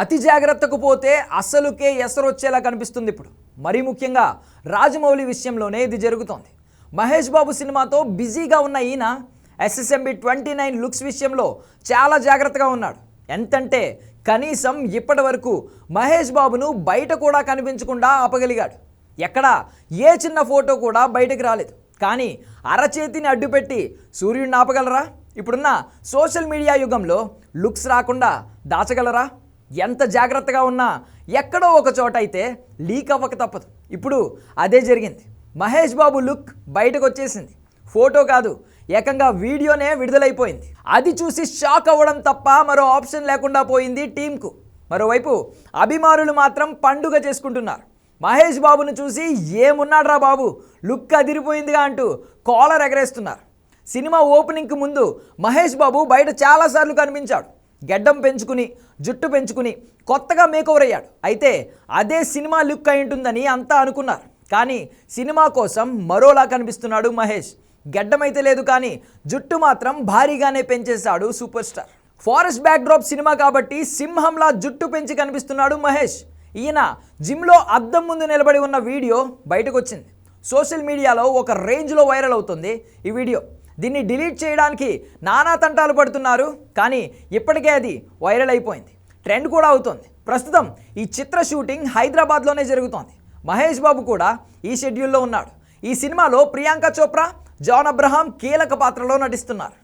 అతి జాగ్రత్తకు పోతే అసలుకే ఎసరొచ్చేలా కనిపిస్తుంది ఇప్పుడు. మరీ ముఖ్యంగా రాజమౌళి విషయంలోనే ఇది జరుగుతోంది. మహేష్ బాబు సినిమాతో బిజీగా ఉన్న ఈయన ఎస్ఎస్ఎంబి ట్వంటీ నైన్ లుక్స్ విషయంలో చాలా జాగ్రత్తగా ఉన్నాడు. ఎంతంటే కనీసం ఇప్పటి వరకు మహేష్ బాబును బయట కూడా కనిపించకుండా ఆపగలిగాడు. ఎక్కడ ఏ చిన్న ఫోటో కూడా బయటకు రాలేదు. కానీ అరచేతిని అడ్డుపెట్టి సూర్యుడిని ఆపగలరా? ఇప్పుడున్న సోషల్ మీడియా యుగంలో లుక్స్ రాకుండా దాచగలరా? ఎంత జాగ్రత్తగా ఉన్నా ఎక్కడో ఒక చోట అయితే లీక్ అవ్వక తప్పదు. ఇప్పుడు అదే జరిగింది. మహేష్ బాబు లుక్ బయటకు వచ్చేసింది. ఫోటో కాదు ఏకంగా వీడియోనే విడుదలైపోయింది. అది చూసి షాక్ అవ్వడం తప్ప మరో ఆప్షన్ లేకుండా పోయింది టీంకు మరోవైపు అభిమానులు మాత్రం పండుగ చేసుకుంటున్నారు. మహేష్ బాబును చూసి ఏమున్నాడ్రా బాబు లుక్ అదిరిపోయిందిగా అంటూ కాలర్ ఎగరేస్తున్నారు. సినిమా ఓపెనింగ్కి ముందు మహేష్ బాబు బయట చాలాసార్లు కనిపించాడు. గెడ్డం పెంచుకుని జుట్టు పెంచుకుని కొత్తగా మేకోవర్ అయ్యాడు. అయితే అదే సినిమా లుక్ అయి ఉంటుందని అంతా అనుకున్నారు. కానీ సినిమా కోసం మరోలా కనిపిస్తున్నాడు మహేష్. గెడ్డమైతే లేదు కానీ జుట్టు మాత్రం భారీగానే పెంచేశాడు super star. Forest backdrop cinema కాబట్టి సింహంలా జుట్టు పెంచి కనిపిస్తున్నాడు మహేష్. ఈయన జిమ్లో అద్దం ముందు నిలబడి ఉన్న వీడియో బయటకు వచ్చింది సోషల్ మీడియాలో ఒక రేంజ్లో వైరల్ అవుతుంది ఈ వీడియో. దీన్ని డిలీట్ చేయడానికి నానా తంటాలు పడుతున్నారు కానీ ఇప్పటికే అది వైరల్ అయిపోయింది. ట్రెండ్ కూడా అవుతోంది. ప్రస్తుతం ఈ చిత్ర షూటింగ్ హైదరాబాద్లోనే జరుగుతోంది. మహేష్ బాబు కూడా ఈ షెడ్యూల్లో ఉన్నాడు. ఈ సినిమాలో ప్రియాంక చోప్రా జాన్ అబ్రహాం కీలక పాత్రలో నటిస్తున్నారు.